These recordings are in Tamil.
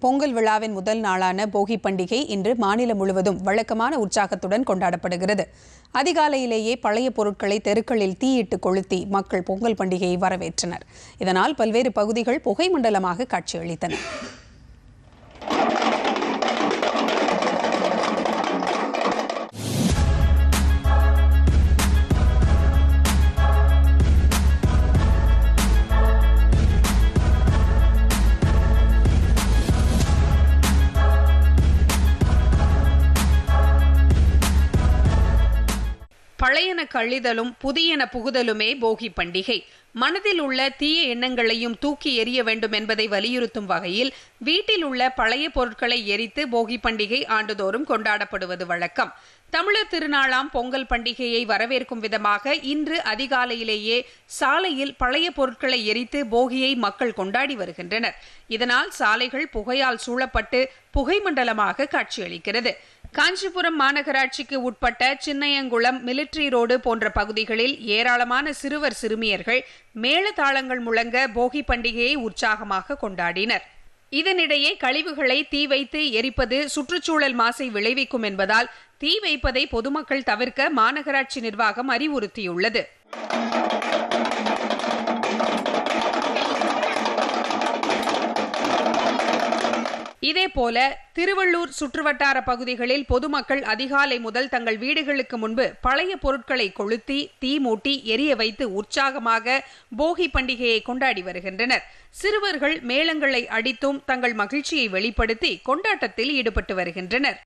பொங்கல் விழாவின் முதல் நாளான போகி பண்டிகை இன்று மாநிலம் முழுவதும் வழக்கமான உற்சாகத்துடன் கொண்டாடப்படுகிறது. அதிகாலையிலேயே பழைய பொருட்களை தெருக்களில் தீயிட்டு கொளுத்தி மக்கள் பொங்கல் பண்டிகையை வரவேற்றனர். இதனால் பல்வேறு பகுதிகள் புகை மண்டலமாக காட்சியளித்தன. பழையன கழிதலும் புதியன புகுதலுமே போகி பண்டிகை. மனதில் உள்ள தீய எண்ணங்களையும் தூக்கி எறிய வேண்டும் என்பதை வலியுறுத்தும் வகையில் வீட்டில் உள்ள பழைய பொருட்களை எரித்து போகி பண்டிகை ஆண்டுதோறும் கொண்டாடப்படுவது வழக்கம். தமிழர் திருநாளாம் பொங்கல் பண்டிகையை வரவேற்கும் விதமாக இன்று அதிகாலையிலேயே சாலையில் பழைய பொருட்களை எரித்து போகியை மக்கள் கொண்டாடி வருகின்றனர். இதனால் சாலைகள் புகையால் சூழப்பட்டு புகை மண்டலமாக காட்சியளிக்கிறது. காஞ்சிபுரம் மாநகராட்சிக்கு உட்பட்ட சின்னையங்குளம் மிலிட்ரி ரோடு போன்ற பகுதிகளில் ஏராளமான சிறுவர் சிறுமியர்கள் மேளதாளங்கள் முழங்க போகி பண்டிகையை உற்சாகமாக கொண்டாடினர். இதனிடையே கழிவுகளை தீ வைத்து எரிப்பது சுற்றுச்சூழல் மாசை விளைவிக்கும் என்பதால் தீ வைப்பதை பொதுமக்கள் தவிர்க்க மாநகராட்சி நிர்வாகம் அறிவுறுத்தியுள்ளது. இதேபோல திருவள்ளூர் சுற்றுவட்டார பகுதிகளில் பொதுமக்கள் அதிகாலை முதல் தங்கள் வீடுகளுக்கு முன்பு பழைய பொருட்களை கொளுத்தி தீ மூட்டி எரிய வைத்து உற்சாகமாக போகி பண்டிகையை கொண்டாடி வருகின்றனர். சிறுவர்கள் மேளங்களை அடித்தும் தங்கள் மகிழ்ச்சியை வெளிப்படுத்தி கொண்டாட்டத்தில் ஈடுபட்டு வருகின்றனர்.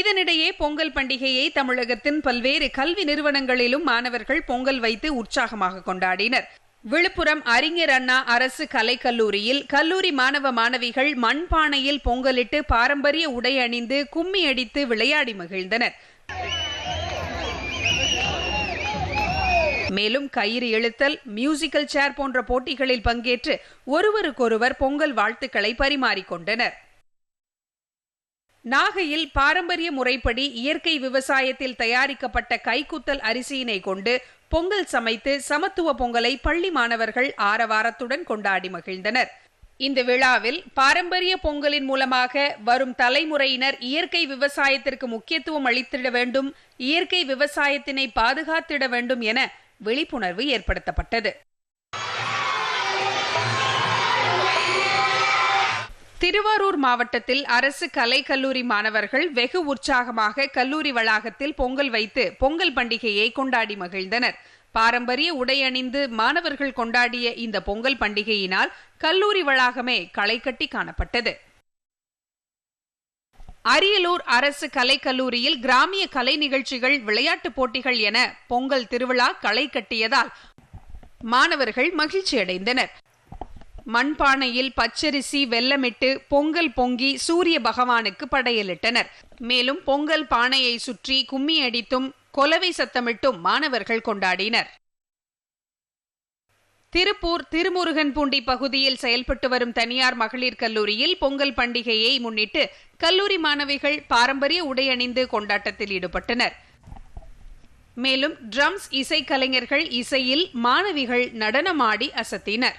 இதனிடையே பொங்கல் பண்டிகையை தமிழகத்தின் பல்வேறு கல்வி நிறுவனங்களிலும் மாணவர்கள் பொங்கல் வைத்து உற்சாகமாக கொண்டாடினர். விழுப்புரம் அறிஞர் அண்ணா அரசு கலைக்கல்லூரியில் கல்லூரி மாணவ மாணவிகள் மண்பானையில் பொங்கலிட்டு பாரம்பரிய உடை அணிந்து கும்மி அடித்து விளையாடி மகிழ்ந்தனர். மேலும் கயிறு இழுத்தல் மியூசிக்கல் சேர் போன்ற போட்டிகளில் பங்கேற்று ஒருவருக்கொருவர் பொங்கல் வாழ்த்துக்களை பரிமாறிக்கொண்டனர். நாகையில் பாரம்பரிய முறைப்படி இயற்கை விவசாயத்தில் தயாரிக்கப்பட்ட கைக்குத்தல் அரிசியினை கொண்டு பொங்கல் சமைத்து சமத்துவ பொங்கலை பள்ளி மாணவர்கள் ஆரவாரத்துடன் கொண்டாடி மகிழ்ந்தனர். இந்த விழாவில் பாரம்பரிய பொங்கலின் மூலமாக வரும் தலைமுறையினர் இயற்கை விவசாயத்திற்கு முக்கியத்துவம் அளித்திட வேண்டும் இயற்கை விவசாயத்தினை பாதுகாத்திட வேண்டும் என விழிப்புணர்வு ஏற்படுத்தப்பட்டது. திருவாரூர் மாவட்டத்தில் அரசு கலை கல்லூரி மாணவர்கள் வெகு உற்சாகமாக கல்லூரி வளாகத்தில் பொங்கல் வைத்து பொங்கல் பண்டிகையை கொண்டாடி மகிழ்ந்தனர். பாரம்பரிய உடை அணிந்து மாணவர்கள் கொண்டாடிய இந்த பொங்கல் பண்டிகையினால் கல்லூரி வளாகமே களை கட்டி காணப்பட்டது. அரியலூர் அரசு கலை கல்லூரியில் கிராமிய கலை நிகழ்ச்சிகள் விளையாட்டுப் போட்டிகள் என பொங்கல் திருவிழா களை கட்டியதால் மாணவர்கள் மகிழ்ச்சியடைந்தனர். மண்பானையில் பச்சரிசி வெல்லமிட்டு பொங்கல் பொங்கி சூரிய பகவானுக்கு படையலிட்டனர். மேலும் பொங்கல் பானையை சுற்றி கும்மி அடித்தும் கொலவை சத்தமிட்டும் மாணவர்கள் கொண்டாடினர். திருப்பூர் திருமுருகன்பூண்டி பகுதியில் செயல்பட்டு வரும் தனியார் மகளிர் கல்லூரியில் பொங்கல் பண்டிகையை முன்னிட்டு கல்லூரி மாணவிகள் பாரம்பரிய உடை அணிந்து கொண்டாட்டத்தில் ஈடுபட்டனர். மேலும் ட்ரம்ஸ் இசைக்கலைஞர்கள் இசையில் மாணவிகள் நடனமாடி அசத்தினர்.